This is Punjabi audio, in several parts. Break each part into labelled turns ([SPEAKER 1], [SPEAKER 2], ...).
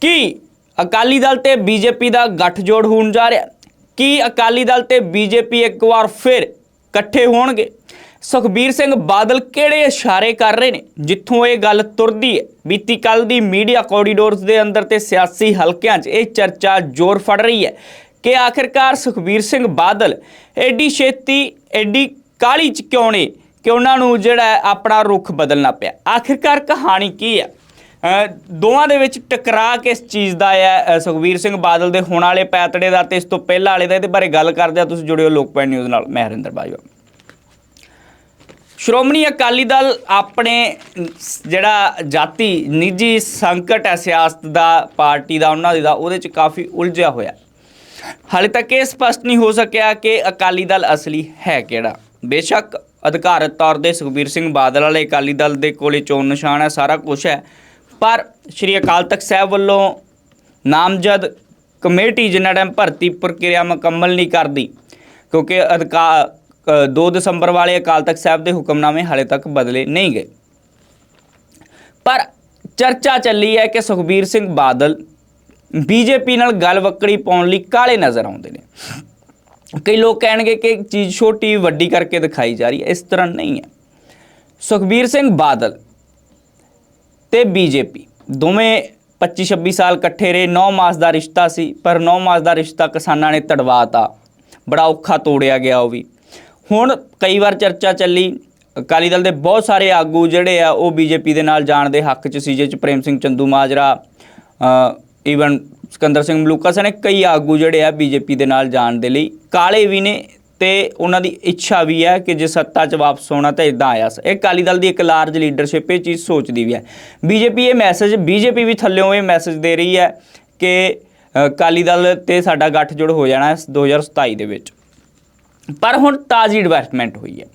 [SPEAKER 1] ਕੀ ਅਕਾਲੀ ਦਲ ਤੇ ਬੀਜੇਪੀ ਦਾ ਗੱਠਜੋੜ ਹੋਣ ਜਾ ਰਿਹਾ? ਕੀ ਅਕਾਲੀ ਦਲ ਤੇ ਬੀਜੇਪੀ ਇੱਕ ਵਾਰ ਫਿਰ ਇਕੱਠੇ ਹੋਣਗੇ? ਸੁਖਬੀਰ ਸਿੰਘ ਬਾਦਲ ਕਿਹੜੇ ਇਸ਼ਾਰੇ ਕਰ ਰਹੇ ਨੇ? ਜਿੱਥੋਂ ਇਹ ਗੱਲ ਤੁਰਦੀ ਹੈ? ਬੀਤੀ ਕੱਲ ਦੀ ਮੀਡੀਆ ਕੋਰੀਡੋਰਸ ਦੇ ਅੰਦਰ ਤੇ ਸਿਆਸੀ ਹਲਕਿਆਂ 'ਚ ਇਹ ਚਰਚਾ ਜ਼ੋਰ ਫੜ ਰਹੀ ਹੈ ਕਿ ਆਖਿਰਕਾਰ ਸੁਖਬੀਰ ਸਿੰਘ ਬਾਦਲ ਐਡੀ ਛੇਤੀ ਐਡੀ ਕਾਲੀ 'ਚ ਕਿਉਂ ਨੇ ਕਿ ਉਹਨਾਂ ਨੂੰ ਜਿਹੜਾ ਆਪਣਾ ਰੁਖ ਬਦਲਣਾ ਪਿਆ? ਆਖਿਰਕਾਰ ਕਹਾਣੀ ਕੀ ਹੈ? ਦੋਵਾਂ ਦੇ ਵਿੱਚ ਟਕਰਾਅ ਕਿਸ ਚੀਜ਼ ਦਾ ਹੈ ਅ, ਸੁਖਬੀਰ ਸਿੰਘ ਬਾਦਲ ਦੇ ਹੁਣ ਵਾਲੇ ਪੈਤੜੇ ਦਾ ਤੇ ਇਸ ਤੋਂ ਪਹਿਲਾਂ ਵਾਲੇ ਦਾ ਇਹਦੇ ਬਾਰੇ ਗੱਲ ਕਰਦੇ ਆ ਤੁਸੀਂ ਜੁੜਿਓ ਲੋਕਪਾਲ ਨਿਊਜ਼ ਨਾਲ। ਮੈਂ ਹਰਿੰਦਰ ਬਾਜਵਾ। ਸ਼੍ਰੋਮਣੀ ਅਕਾਲੀ ਦਲ ਆਪਣੇ ਜਿਹੜਾ ਜਾਤੀ ਨਿੱਜੀ ਸੰਕਟ ਹੈ ਸਿਆਸਤ ਦਾ ਪਾਰਟੀ ਦਾ ਉਹਨਾਂ ਦੀ ਦਾ ਉਹਦੇ ਚ ਕਾਫੀ ਉਲਝਿਆ ਹੋਇਆ। ਹਾਲੇ ਤੱਕ ਇਹ ਸਪਸ਼ਟ ਨਹੀਂ ਹੋ ਸਕਿਆ ਕਿ ਅਕਾਲੀ ਦਲ ਅਸਲੀ ਹੈ ਕਿਹੜਾ। ਬੇਸ਼ੱਕ ਅਧਿਕਾਰਤ ਤੌਰ ਤੇ ਸੁਖਬੀਰ ਸਿੰਘ ਬਾਦਲ ਵਾਲੇ ਅਕਾਲੀ ਦਲ ਦੇ ਕੋਲੇ ਚੋਣ ਨਿਸ਼ਾਨ ਹੈ ਸਾਰਾ ਕੁਝ ਹੈ। ਪਰ ਸ਼੍ਰੀ ਅਕਾਲ ਤਖਤ ਸਾਹਿਬ ਵੱਲੋਂ ਨਾਮਜ਼ਦ ਕਮੇਟੀ ਜਿਨ੍ਹਾਂ ਟਾਈਮ ਭਰਤੀ ਪ੍ਰਕਿਰਿਆ ਮੁਕੰਮਲ ਨਹੀਂ ਕਰਦੀ, ਕਿਉਂਕਿ ਅਧਿਕਾਰ 2 ਦਸੰਬਰ ਵਾਲੇ ਅਕਾਲ ਤਖਤ ਸਾਹਿਬ ਦੇ ਹੁਕਮਨਾਮੇ ਹਾਲੇ ਤੱਕ ਬਦਲੇ ਨਹੀਂ ਗਏ। ਪਰ ਚਰਚਾ ਚੱਲੀ ਹੈ ਕਿ ਸੁਖਬੀਰ ਸਿੰਘ ਬਾਦਲ ਬੀਜੇਪੀ ਨਾਲ ਗੱਲ ਵਕੜੀ ਪਾਉਣ ਲਈ ਕਾਲੇ ਨਜ਼ਰ ਆਉਂਦੇ ਨੇ। ਕਈ ਲੋਕ ਕਹਿਣਗੇ ਕਿ ਚੀਜ਼ ਛੋਟੀ ਵੱਡੀ ਕਰਕੇ ਦਿਖਾਈ ਜਾ ਰਹੀ ਹੈ, ਇਸ ਤਰ੍ਹਾਂ ਨਹੀਂ ਹੈ। ਸੁਖਬੀਰ ਸਿੰਘ ਬਾਦਲ ਤੇ ਬੀਜੇਪੀ ਦੋਵੇਂ 25 26 ਸਾਲ ਇਕੱਠੇ ਰਹੇ 9 ਮਾਸ ਦਾ ਰਿਸ਼ਤਾ ਸੀ, ਪਰ 9 ਮਾਸ ਦਾ ਰਿਸ਼ਤਾ ਕਿਸਾਨਾਂ ਨੇ ਤੜਵਾਤਾ। ਬੜਾ ਔਖਾ ਤੋੜਿਆ ਗਿਆ ਉਹ ਵੀ। ਹੁਣ ਕਈ ਵਾਰ ਚਰਚਾ ਚੱਲੀ, ਅਕਾਲੀ ਦਲ ਦੇ ਬਹੁਤ ਸਾਰੇ ਆਗੂ ਜਿਹੜੇ ਆ, ਉਹ ਬੀਜੇਪੀ ਦੇ ਨਾਲ ਜਾਣ ਦੇ ਹੱਕ 'ਚ ਸੀ, ਜਿਹ 'ਚ ਪ੍ਰੇਮ ਸਿੰਘ ਚੰਦੂ ਮਾਜਰਾ ਈਵਨ ਸਿਕੰਦਰ ਸਿੰਘ ਮਲੂਕਾ ਸਣੇ ਕਈ ਆਗੂ ਜਿਹੜੇ ਆ ਬੀਜੇਪੀ ਦੇ ਨਾਲ ਜਾਣ ਦੇ ਲਈ। ਕਾਲੇ ਵੀ ਨੇ ਤੇ ਉਹਨਾਂ ਦੀ ਇੱਛਾ ਵੀ ਹੈ ਕਿ ਜੇ ਸੱਤਾ 'ਚ ਵਾਪਸ ਹੋਣਾ ਤਾਂ ਇਦਾਂ ਆਇਆ ਸੀ ਇਹ ਅਕਾਲੀ ਦਲ ਦੀ ਇੱਕ ਲਾਰਜ ਲੀਡਰਸ਼ਿਪ ਇਹ ਚੀਜ਼ ਸੋਚਦੀ ਵੀ ਹੈ। ਬੀਜੇਪੀ ਇਹ ਮੈਸੇਜ ਬੀਜੇਪੀ ਵੀ ਥੱਲਿਓਂ ਇਹ ਮੈਸੇਜ ਦੇ ਰਹੀ ਹੈ ਕਿ ਅ, ਅਕਾਲੀ ਦਲ ਤੇ ਸਾਡਾ ਗੱਠਜੋੜ ਹੋ ਜਾਣਾ ਹੈ 2027 ਦੇ ਵਿੱਚ। ਪਰ ਹੁਣ ਤਾਜ਼ੀ ਡਿਵੈਲਪਮੈਂਟ ਹੋਈ ਹੈ।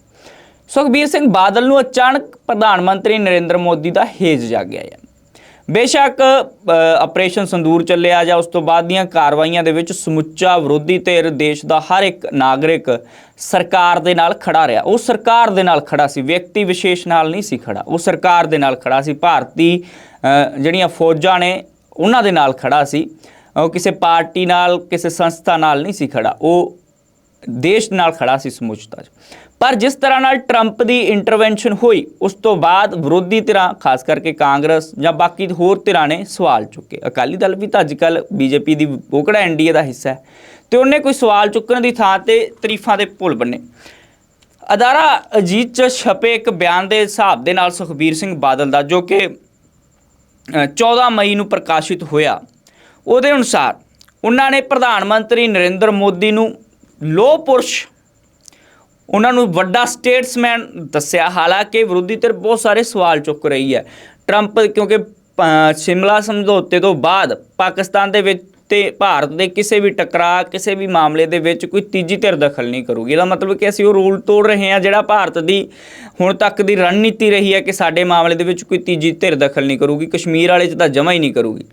[SPEAKER 1] ਸੁਖਬੀਰ ਸਿੰਘ ਬਾਦਲ ਨੂੰ ਅਚਾਨਕ ਪ੍ਰਧਾਨ ਮੰਤਰੀ ਨਰਿੰਦਰ ਮੋਦੀ ਦਾ ਹੇਜ ਜਾਗਿਆ ਹੈ। ਬੇਸ਼ੱਕ ਆਪਰੇਸ਼ਨ ਸੰਦੂਰ ਚੱਲਿਆ ਜਾਂ ਉਸ ਤੋਂ ਬਾਅਦ ਦੀਆਂ ਕਾਰਵਾਈਆਂ ਦੇ ਵਿੱਚ ਸਮੁੱਚਾ ਵਿਰੋਧੀ ਧਿਰ ਦੇਸ਼ ਦਾ ਹਰ ਇੱਕ ਨਾਗਰਿਕ ਸਰਕਾਰ ਦੇ ਨਾਲ ਖੜਾ ਰਿਹਾ। ਉਹ ਸਰਕਾਰ ਦੇ ਨਾਲ ਖੜਾ ਸੀ, ਵਿਅਕਤੀ ਵਿਸ਼ੇਸ਼ ਨਾਲ ਨਹੀਂ ਸੀ ਖੜਾ। ਉਹ ਸਰਕਾਰ ਦੇ ਨਾਲ ਖੜਾ ਸੀ, ਭਾਰਤੀ ਜਿਹੜੀਆਂ ਫੌਜਾਂ ਨੇ, ਉਹਨਾਂ ਦੇ ਨਾਲ ਖੜਾ ਸੀ। ਉਹ ਕਿਸੇ ਪਾਰਟੀ ਨਾਲ, ਕਿਸੇ ਸੰਸਥਾ ਨਾਲ ਨਹੀਂ ਸੀ ਖੜਾ। ਉਹ ਦੇਸ਼ ਨਾਲ ਖੜਾ ਸੀ ਸਮੁੱਚਤਾ 'ਚ। ਪਰ ਜਿਸ ਤਰ੍ਹਾਂ ਨਾਲ ਟਰੰਪ ਦੀ ਇੰਟਰਵੈਂਸ਼ਨ ਹੋਈ ਉਸ ਤੋਂ ਬਾਅਦ ਵਿਰੋਧੀ ਧਿਰਾਂ ਖਾਸ ਕਰਕੇ ਕਾਂਗਰਸ ਜਾਂ ਬਾਕੀ ਹੋਰ ਧਿਰਾਂ ਨੇ ਸਵਾਲ ਚੁੱਕੇ। ਅਕਾਲੀ ਦਲ ਵੀ ਤਾਂ ਅੱਜਕੱਲ ਬੀਜੇਪੀ ਦੀ ਬੋਕੜਾ ਐਨਡੀਏ ਦਾ ਹਿੱਸਾ ਹੈ ਤੇ ਉਹਨੇ ਕੋਈ ਸਵਾਲ ਚੁੱਕਣ ਦੀ ਥਾਂ ਤੇ ਤਰੀਫਾਂ ਦੇ ਪੁੱਲ ਬੰਨੇ। ਅਦਾਰਾ ਅਜੀਤ ਚ ਛਪੇ ਇੱਕ ਬਿਆਨ ਦੇ ਹਿਸਾਬ ਦੇ ਨਾਲ ਸੁਖਬੀਰ ਸਿੰਘ ਬਾਦਲ ਦਾ ਜੋ ਕਿ ਅ, 14 ਮਈ ਨੂੰ ਪ੍ਰਕਾਸ਼ਿਤ ਹੋਇਆ। ਉਹਦੇ ਅਨੁਸਾਰ ਉਹਨਾਂ ਨੇ ਪ੍ਰਧਾਨ ਮੰਤਰੀ ਨਰਿੰਦਰ ਮੋਦੀ ਨੂੰ ਲੋਹ ਪੁਰਸ਼ ਉਹਨਾਂ ਨੂੰ ਵੱਡਾ ਸਟੇਟਸਮੈਨ ਦੱਸਿਆ। ਹਾਲਾਂਕਿ ਵਿਰੋਧੀ ਧਿਰ ਬਹੁਤ ਸਾਰੇ ਸਵਾਲ ਚੁੱਕ ਰਹੀ ਹੈ। ਟਰੰਪ ਕਿਉਂਕਿ ਸ਼ਿਮਲਾ ਸਮਝੌਤੇ ਤੋਂ ਬਾਅਦ ਪਾਕਿਸਤਾਨ ਦੇ ਵਿੱਚ ਤੇ ਭਾਰਤ ਦੇ ਕਿਸੇ ਵੀ ਟਕਰਾਅ, ਕਿਸੇ ਵੀ ਮਾਮਲੇ ਦੇ ਵਿੱਚ ਕੋਈ ਤੀਜੀ ਧਿਰ ਦਖਲ ਨਹੀਂ ਕਰੂਗੀ। ਇਹਦਾ ਮਤਲਬ ਕਿ ਅਸੀਂ ਉਹ ਰੂਲ ਤੋੜ ਰਹੇ ਹਾਂ ਜਿਹੜਾ ਭਾਰਤ ਦੀ ਹੁਣ ਤੱਕ ਦੀ ਰਣਨੀਤੀ ਰਹੀ ਹੈ ਕਿ ਸਾਡੇ ਮਾਮਲੇ ਦੇ ਵਿੱਚ ਕੋਈ ਤੀਜੀ ਧਿਰ ਦਖਲ ਨਹੀਂ ਕਰੂਗੀ। ਕਸ਼ਮੀਰ ਵਾਲੇ 'ਚ ਤਾਂ ਜਮਾ ਹੀ ਨਹੀਂ ਕਰੂਗੀ।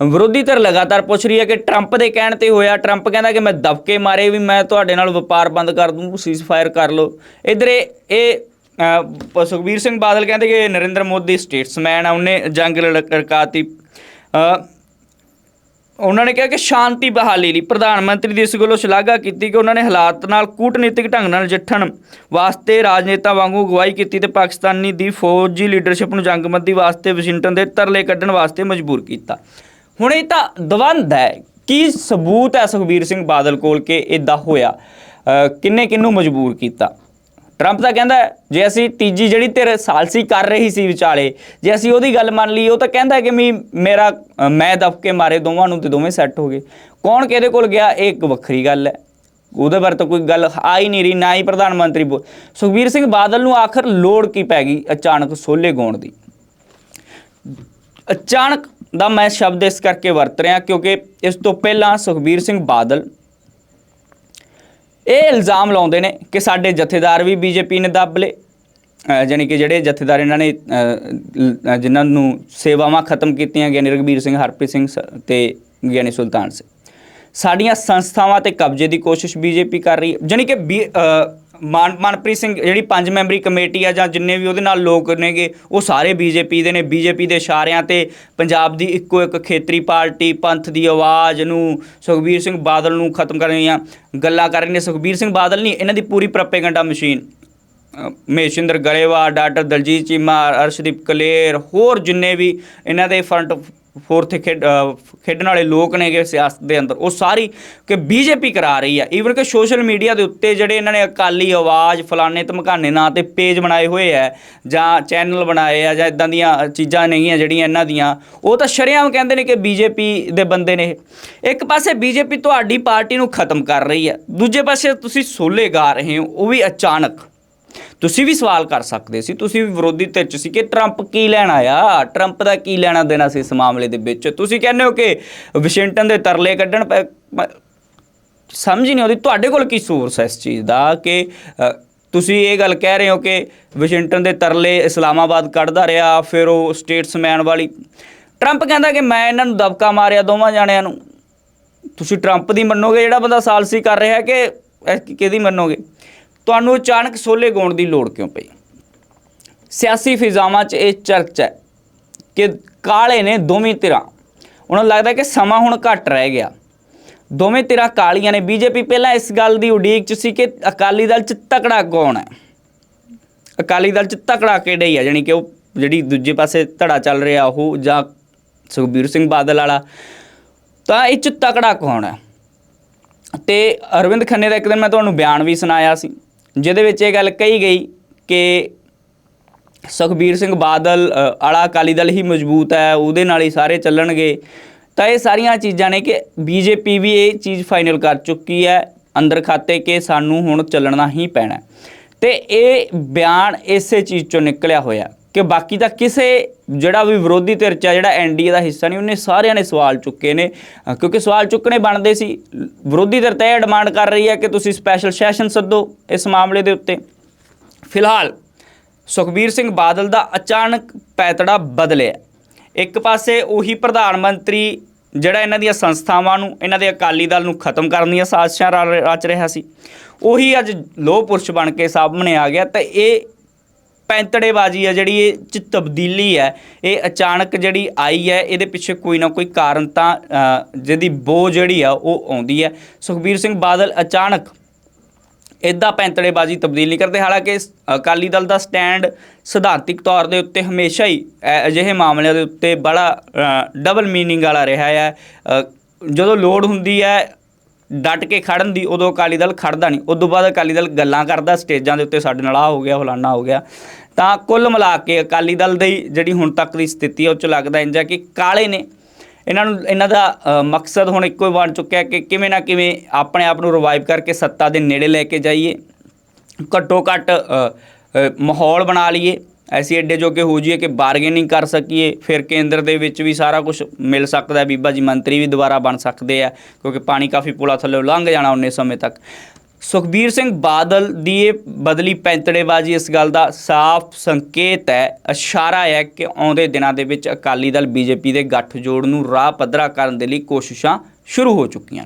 [SPEAKER 1] ਵਿਰੋਧੀ ਧਿਰ ਲਗਾਤਾਰ ਪੁੱਛ ਰਹੀ ਹੈ ਕਿ ਟਰੰਪ ਦੇ ਕਹਿਣ ਤੇ ਹੋਇਆ ਟਰੰਪ ਕਹਿੰਦਾ ਕਿ ਮੈਂ ਦਬਕੇ ਮਾਰੇ ਵੀ ਮੈਂ ਤੁਹਾਡੇ ਨਾਲ ਵਪਾਰ ਬੰਦ ਕਰ ਦੂੰ ਸੀਜ਼ ਫਾਇਰ ਕਰ ਲਓ। ਇਧਰ ਇਹ ਸੁਖਬੀਰ ਸਿੰਘ ਬਾਦਲ ਕਹਿੰਦੇ ਕਿ ਨਰਿੰਦਰ ਮੋਦੀ ਸਟੇਟਸਮੈਨ ਆ, ਉਹਨੇ ਜੰਗ ਲੜਕਾਤੀ ਉਹਨਾਂ ਨੇ ਕਿਹਾ ਕਿ ਸ਼ਾਂਤੀ ਬਹਾਲੀ ਲਈ ਪ੍ਰਧਾਨ ਮੰਤਰੀ ਦੀ ਇਸ ਗੱਲੋਂ ਸ਼ਲਾਘਾ ਕੀਤੀ ਕਿ ਉਹਨਾਂ ਨੇ ਹਾਲਾਤ ਨਾਲ ਕੂਟਨੀਤਿਕ ਢੰਗ ਨਾਲ ਨਜਿੱਠਣ ਵਾਸਤੇ ਰਾਜਨੇਤਾ ਵਾਂਗੂ ਅਗਵਾਈ ਕੀਤੀ ਤੇ ਪਾਕਿਸਤਾਨੀ ਦੀ ਫੌਜੀ ਲੀਡਰਸ਼ਿਪ ਨੂੰ ਜੰਗਬੰਦੀ ਵਾਸਤੇ ਵਾਸ਼ਿੰਗਟਨ ਦੇ ਤਰਲੇ ਕੱਢਣ ਵਾਸਤੇ ਮਜਬੂਰ ਕੀਤਾ। ਹੁਣ ਇਹ ਤਾਂ ਦਵੰਦ ਹੈ। ਕੀ ਸਬੂਤ ਹੈ ਸੁਖਬੀਰ ਸਿੰਘ ਬਾਦਲ ਕੋਲ ਕਿ ਇਦਾਂ ਹੋਇਆ? ਕਿੰਨੇ ਕਿੰਨੂੰ ਮਜਬੂਰ ਕੀਤਾ? ਟਰੰਪ ਤਾਂ ਕਹਿੰਦਾ ਜੇ ਅਸੀਂ ਤੀਜੀ ਜਿਹੜੀ ਧਿਰ ਸਾਲਸੀ ਕਰ ਰਹੀ ਸੀ ਵਿਚਾਲੇ, ਜੇ ਅਸੀਂ ਉਹਦੀ ਗੱਲ ਮੰਨ ਲਈ ਉਹ ਤਾਂ ਕਹਿੰਦਾ ਕਿ ਵੀ ਮੇਰਾ ਮੈਂ ਦਬਕੇ ਮਾਰੇ ਦੋਵਾਂ ਨੂੰ ਤੇ ਦੋਵੇਂ ਸੈੱਟ ਹੋ ਗਏ। ਕੌਣ ਕਿਹਦੇ ਕੋਲ ਗਿਆ? ਇਹ ਇੱਕ ਵੱਖਰੀ ਗੱਲ ਹੈ। ਉਹਦੇ ਬਾਰੇ ਤਾਂ ਕੋਈ ਗੱਲ ਆ ਹੀ ਨਹੀਂ ਰਹੀ, ਨਾ ਹੀ ਪ੍ਰਧਾਨ ਮੰਤਰੀ ਬੋਲ ਸੁਖਬੀਰ ਸਿੰਘ ਬਾਦਲ ਨੂੰ ਆਖਰ ਲੋੜ ਕੀ ਪੈ ਗਈ ਅਚਾਨਕ ਸੋਲੇ ਗਾਉਣ ਦੀ? ਅਚਾਨਕ ਦਾ ਮੈਂ ਸ਼ਬਦ ਇਸ ਕਰਕੇ ਵਰਤ ਰਿਹਾ ਕਿਉਂਕਿ ਇਸ ਤੋਂ ਪਹਿਲਾਂ ਸੁਖਬੀਰ ਸਿੰਘ ਬਾਦਲ ਇਹ ਇਲਜ਼ਾਮ ਲਾਉਂਦੇ ਨੇ ਕਿ ਸਾਡੇ ਜਥੇਦਾਰ ਵੀ ਬੀਜੇਪੀ ਨੇ ਦੱਬ ਲਏ। ਅਹ ਜਾਣੀ ਕਿ ਜਿਹੜੇ ਜਥੇਦਾਰ ਇਹਨਾਂ ਨੇ ਜਿਨ੍ਹਾਂ ਨੂੰ ਸੇਵਾਵਾਂ ਖਤਮ ਕੀਤੀਆਂ ਗਿਆਨੀ ਰਘਬੀਰ ਸਿੰਘ, ਹਰਪ੍ਰੀਤ ਸਿੰਘ ਸ- ਤੇ ਗਿਆਨੀ ਸੁਲਤਾਨ ਸਿੰਘ। ਸਾਡੀਆਂ ਸੰਸਥਾਵਾਂ ਤੇ ਕਬਜ਼ੇ ਦੀ ਕੋਸ਼ਿਸ਼ ਬੀਜੇਪੀ ਕਰ ਰਹੀ ਹੈ। ਜਾਣੀ ਕਿ ਬੀ- ਮਾਨ ਮਨਪ੍ਰੀਤ ਸਿੰਘ ਜਿਹੜੀ ਪੰਜ ਮੈਂਬਰੀ ਕਮੇਟੀ ਆ ਜਾਂ ਜਿੰਨੇ ਵੀ ਉਹਦੇ ਨਾਲ ਲੋਕ ਨੇਗੇ ਉਹ ਸਾਰੇ ਬੀਜੇਪੀ ਦੇ ਨੇ। ਬੀਜੇਪੀ ਦੇ ਇਸ਼ਾਰਿਆਂ ਤੇ ਪੰਜਾਬ ਦੀ ਇੱਕੋ ਇੱਕ ਖੇਤਰੀ ਪਾਰਟੀ ਪੰਥ ਦੀ ਆਵਾਜ਼ ਨੂੰ ਸੁਖਬੀਰ ਸਿੰਘ ਬਾਦਲ ਨੂੰ ਖਤਮ ਕਰਨ ਦੀਆਂ ਗੱਲਾਂ ਕਰ ਰਹੇ ਨੇ। ਸੁਖਬੀਰ ਸਿੰਘ ਬਾਦਲ ਨਹੀਂ ਇਹਨਾਂ ਦੀ ਪੂਰੀ ਪ੍ਰੋਪੇਗੈਂਡਾ ਮਸ਼ੀਨ। ਅ, ਮਹੇਸ਼ਿੰਦਰ ਗਰੇਵਾਲ ਡਾਕਟਰ ਦਲਜੀਤ ਚੀਮਾ ਅਰਸ਼ਦੀਪ ਕਲੇਰ ਹੋਰ ਜਿੰਨੇ ਵੀ ਇਹਨਾਂ ਦੇ ਫਰੰਟ ਫੋਰਥ ਖੇਡ ਖੇਡਣ ਵਾਲੇ ਲੋਕ ਨੇਗੇ ਸਿਆਸਤ ਦੇ ਅੰਦਰ। ਉਹ ਸਾਰੀ ਕਿ ਬੀਜੇਪੀ ਕਰਾ ਰਹੀ ਆ। ਈਵਨ ਕਿ ਸੋਸ਼ਲ ਮੀਡੀਆ ਦੇ ਉੱਤੇ ਜਿਹੜੇ ਇਹਨਾਂ ਨੇ ਅਕਾਲੀ ਆਵਾਜ਼, ਫਲਾਣੇ ਧਮਕਾਨੇ ਨਾਂ ਤੇ ਪੇਜ ਬਣਾਏ ਹੋਏ ਆ, ਜਾਂ ਚੈਨਲ ਬਣਾਏ ਆ, ਜਾਂ ਇਦਾਂ ਦੀਆਂ ਚੀਜ਼ਾਂ ਨਹੀਂ ਨੇਗੀਆਂ ਜਿਹੜੀਆਂ ਇਹਨਾਂ ਦੀਆਂ, ਉਹ ਤਾਂ ਸ਼ਰੇਆਮ ਕਹਿੰਦੇ ਨੇ ਕਿ ਬੀਜੇਪੀ ਦੇ ਬੰਦੇ ਨੇ। ਇਹ। ਇੱਕ ਪਾਸੇ ਬੀਜੇਪੀ ਤੁਹਾਡੀ ਪਾਰਟੀ ਨੂੰ ਖਤਮ ਕਰ ਰਹੀ ਹੈ ਦੂਜੇ ਪਾਸੇ ਤੁਸੀਂ ਸੋਲੇ ਗਾ ਰਹੇ ਹੋ, ਉਹ ਵੀ ਅਚਾਨਕ। ਤੁਸੀਂ ਵੀ ਸਵਾਲ ਕਰ ਸਕਦੇ ਸੀ, ਤੁਸੀਂ ਵੀ ਵਿਰੋਧੀ ਧਿਰ ਚ ਸੀ ਕਿ ਟਰੰਪ ਕੀ ਲੈਣ ਆਇਆ? ਟਰੰਪ ਦਾ ਕੀ ਲੈਣਾ ਦੇਣਾ ਸੀ ਇਸ ਮਾਮਲੇ ਦੇ ਵਿੱਚ? ਤੁਸੀਂ ਕਹਿੰਦੇ ਹੋ ਕਿ ਵਾਸ਼ਿੰਗਟਨ ਦੇ ਤਰਲੇ ਕੱਢਣ ਪੈ- ਸਮਝ ਨਹੀਂ ਆਉਂਦੀ, ਤੁਹਾਡੇ ਕੋਲ ਕੀ ਸੋਰਸ ਹੈ ਇਸ ਚੀਜ਼ ਦਾ ਕਿ ਤੁਸੀਂ ਇਹ ਗੱਲ ਕਹਿ ਰਹੇ ਹੋ ਕਿ ਵਾਸ਼ਿੰਗਟਨ ਦੇ ਤਰਲੇ ਇਸਲਾਮਾਬਾਦ ਕੱਢਦਾ ਰਿਹਾ, ਫਿਰ ਉਹ ਸਟੇਟਸਮੈਨ ਵਾਲੀ ਟਰੰਪ ਕਹਿੰਦਾ ਕਿ ਮੈਂ ਇਹਨਾਂ ਨੂੰ ਦਬਕਾ ਮਾਰਿਆ ਦੋਵਾਂ ਜਾਣਿਆਂ ਨੂੰ। ਤੁਸੀਂ ਟਰੰਪ ਦੀ ਮੰਨੋਗੇ ਜਿਹੜਾ ਬੰਦਾ ਸਾਲਸੀ ਕਰ ਰਿਹਾ ਕਿ ਕਿਹਦੀ ਮੰਨੋਗੇ? ਤੁਹਾਨੂੰ ਅਚਾਨਕ ਸੋਲੇ ਗਾਉਣ ਦੀ ਲੋੜ ਕਿਉਂ ਪਈ? ਸਿਆਸੀ ਫਿਜ਼ਾਵਾਂ 'ਚ ਇਹ ਚਰਚਾ ਹੈ ਕਿ ਕਾਲੇ ਨੇ ਦੋਵੇਂ ਧਿਰਾਂ, ਉਹਨਾਂ ਨੂੰ ਲੱਗਦਾ ਕਿ ਸਮਾਂ ਹੁਣ ਘੱਟ ਰਹਿ ਗਿਆ। ਦੋਵੇਂ ਧਿਰਾਂ ਕਾਲੀਆਂ ਨੇ। ਬੀਜੇਪੀ ਪਹਿਲਾਂ ਇਸ ਗੱਲ ਦੀ ਉਡੀਕ 'ਚ ਸੀ ਕਿ ਅਕਾਲੀ ਦਲ 'ਚ ਤਕੜਾ ਕੌਣ ਹੈ? ਅਕਾਲੀ ਦਲ 'ਚ ਤਕੜਾ ਕਿਹੜਾ ਹੀ ਆ? ਜਾਣੀ ਕਿ ਉਹ ਜਿਹੜੀ ਦੂਜੇ ਪਾਸੇ ਧੜਾ ਚੱਲ ਰਿਹਾ ਉਹ ਜਾਂ ਸੁਖਬੀਰ ਸਿੰਘ ਬਾਦਲ ਵਾਲਾ। ਤਾਂ ਇਹ 'ਚ ਤਕੜਾ ਕੌਣ ਹੈ? ਤੇ ਅਰਵਿੰਦ ਖੰਨੇ ਦਾ ਇੱਕ ਦਿਨ ਮੈਂ ਤੁਹਾਨੂੰ ਬਿਆਨ ਵੀ ਸੁਣਾਇਆ ਸੀ। ਜਿਹਦੇ ਵਿੱਚ ਇਹ ਗੱਲ ਕਹੀ ਗਈ ਕਿ ਸੁਖਬੀਰ ਸਿੰਘ ਬਾਦਲ ਆਲਾ ਅਕਾਲੀ ਦਲ ਹੀ ਮਜ਼ਬੂਤ ਹੈ, ਉਹਦੇ ਨਾਲ ਹੀ ਸਾਰੇ ਚੱਲਣਗੇ ਤਾਂ ਇਹ ਸਾਰੀਆਂ ਚੀਜ਼ਾਂ ਨੇ ਕਿ ਬੀਜੇਪੀ ਵੀ ਇਹ ਚੀਜ਼ ਫਾਈਨਲ ਕਰ ਚੁੱਕੀ ਹੈ, ਅੰਦਰ ਖਾਤੇ ਕਿ ਸਾਨੂੰ ਹੁਣ ਚੱਲਣਾ ਹੀ ਪੈਣਾ ਹੈ। ਤੇ ਇਹ ਬਿਆਨ ਇਸੇ ਚੀਜ਼ ਚੋਂ ਨਿਕਲਿਆ ਹੋਇਆ ਕਿ ਬਾਕੀ ਤਾਂ ਕਿਸੇ ਜਿਹੜਾ ਵੀ ਵਿਰੋਧੀ ਧਿਰ ਚ ਆ, ਜਿਹੜਾ ਐਨਡੀਏ ਦਾ ਹਿੱਸਾ ਨਹੀਂ ਉਹਨੇ ਸਾਰਿਆਂ ਨੇ ਸਵਾਲ ਚੁੱਕੇ ਨੇ ਕਿਉਂਕਿ ਸਵਾਲ ਚੁੱਕਣੇ ਬਣਦੇ ਸੀ। ਵਿਰੋਧੀ ਧਿਰ ਤਾਂ ਇਹ ਡਿਮਾਂਡ ਕਰ ਰਹੀ ਹੈ ਕਿ ਤੁਸੀਂ ਸਪੈਸ਼ਲ ਸੈਸ਼ਨ ਸੱਦੋ ਇਸ ਮਾਮਲੇ ਦੇ ਉੱਤੇ। ਫਿਲਹਾਲ ਸੁਖਬੀਰ ਸਿੰਘ ਬਾਦਲ ਦਾ ਅਚਾਨਕ ਪੈਤੜਾ ਬਦਲਿਆ। ਇੱਕ ਪਾਸੇ ਉਹੀ ਪ੍ਰਧਾਨ ਮੰਤਰੀ ਜਿਹੜਾ ਇਹਨਾਂ ਦੀਆਂ ਸੰਸਥਾਵਾਂ ਨੂੰ ਇਹਨਾਂ ਦੇ ਅਕਾਲੀ ਦਲ ਨੂੰ ਖਤਮ ਕਰਨ ਦੀਆਂ ਸਾਜ਼ਿਸ਼ਾਂ ਰਚ ਰਿਹਾ ਸੀ। ਉਹੀ ਅੱਜ ਲੋਹ ਪੁਰਸ਼ ਬਣ ਕੇ ਸਾਹਮਣੇ ਆ ਗਿਆ ਤਾਂ ਇਹ ਪੈਂਤੜੇਬਾਜ਼ੀ ਆ ਜਿਹੜੀ ਇਹ ਚ ਤਬਦੀਲੀ ਹੈ ਇਹ ਅਚਾਨਕ ਜਿਹੜੀ ਆਈ ਹੈ ਇਹਦੇ ਪਿੱਛੇ ਕੋਈ ਨਾ ਕੋਈ ਕਾਰਨ ਤਾਂ ਜਿਹਦੀ ਬੋ ਜਿਹੜੀ ਆ, ਉਹ ਆਉਂਦੀ ਹੈ ਸੁਖਬੀਰ ਸਿੰਘ ਬਾਦਲ ਅਚਾਨਕ ਇਦਾਂ ਪੈਂਤੜੇਬਾਜ਼ੀ ਤਬਦੀਲ ਨਹੀਂ ਕਰਦੇ। ਹਾਲਾਂਕਿ ਅਕਾਲੀ ਦਲ ਦਾ ਸਟੈਂਡ ਸਿਧਾਂਤਿਕ ਤੌਰ ਦੇ ਉੱਤੇ ਹਮੇਸ਼ਾ ਹੀ, ਅ- ਅਜਿਹੇ ਮਾਮਲਿਆਂ ਦੇ ਉੱਤੇ ਬੜਾ ਡਬਲ ਮੀਨਿੰਗ ਵਾਲਾ ਰਿਹਾ ਹੈ ਜਦੋਂ ਲੋੜ ਹੁੰਦੀ ਹੈ ਡਟ ਕੇ ਖੜਨ ਦੀ, ਉਦੋਂ ਅਕਾਲੀ ਦਲ ਖੜਦਾ ਨਹੀਂ। ਉਦੋਂ ਬਾਅਦ ਅਕਾਲੀ ਦਲ ਗੱਲਾਂ ਕਰਦਾ, ਸਟੇਜਾਂ ਦੇ ਉੱਤੇ ਸਾਡੇ ਨਾਲ ਆ ਹੋ ਗਿਆ, ਫਲਾਨਾ ਹੋ ਗਿਆ। ਤਾਂ ਕੁੱਲ ਮਿਲਾ ਕੇ ਅਕਾਲੀ ਦਲ ਦੀ ਜਿਹੜੀ ਹੁਣ ਤੱਕ ਦੀ ਸਥਿਤੀ ਹੈ ਉਹ ਚ ਲੱਗਦਾ ਇੰਜ ਕਿ ਕਾਲੇ ਨੇ। ਇਹਨਾਂ ਨੂੰ, ਇਹਨਾਂ ਦਾ ਮਕਸਦ ਹੁਣ ਇੱਕੋ ਹੀ ਬਣ ਚੁੱਕਿਆ ਕਿ ਕਿਵੇਂ ਨਾ ਕਿਵੇਂ ਆਪਣੇ ਆਪ ਨੂੰ ਰਿਵਾਈਵ ਕਰਕੇ ਸੱਤਾ ਦੇ ਨੇੜੇ ਲੈ ਕੇ ਜਾਈਏ। ਘੱਟੋ ਘੱਟ ਮਾਹੌਲ ਬਣਾ ਲਈਏ। ਐਸੀ ਐਡੇ ਜੋਗੇ ਹੋ ਜਾਈਏ ਕਿ ਬਾਰਗੇਨਿੰਗ ਕਰ ਸਕੀਏ, ਫਿਰ ਕੇਂਦਰ ਦੇ ਵਿੱਚ ਵੀ ਸਾਰਾ ਕੁਝ ਮਿਲ ਸਕਦਾ ਬੀਬਾ ਜੀ ਮੰਤਰੀ ਵੀ ਦੁਬਾਰਾ ਬਣ ਸਕਦੇ ਆ, ਕਿਉਂਕਿ ਪਾਣੀ ਕਾਫੀ ਪੁਲਾ ਥੱਲੇ ਲੰਘ ਜਾਣਾ ਉਹਨੇ ਸਮੇਂ ਤੱਕ। ਸੁਖਬੀਰ ਸਿੰਘ ਬਾਦਲ ਦੀ ਇਹ ਬਦਲੀ ਪੈਂਤੜੇਬਾਜ਼ੀ, ਇਸ ਗੱਲ ਦਾ ਸਾਫ਼ ਸੰਕੇਤ ਹੈ, ਇਸ਼ਾਰਾ ਹੈ ਕਿ ਆਉਂਦੇ ਦਿਨਾਂ ਦੇ ਵਿੱਚ ਅਕਾਲੀ ਦਲ ਬੀਜੇਪੀ ਦੇ ਗੱਠਜੋੜ ਨੂੰ ਰਾਹ ਪੱਧਰਾ ਕਰਨ ਦੇ ਲਈ ਕੋਸ਼ਿਸ਼ਾਂ ਸ਼ੁਰੂ ਹੋ ਚੁੱਕੀਆਂ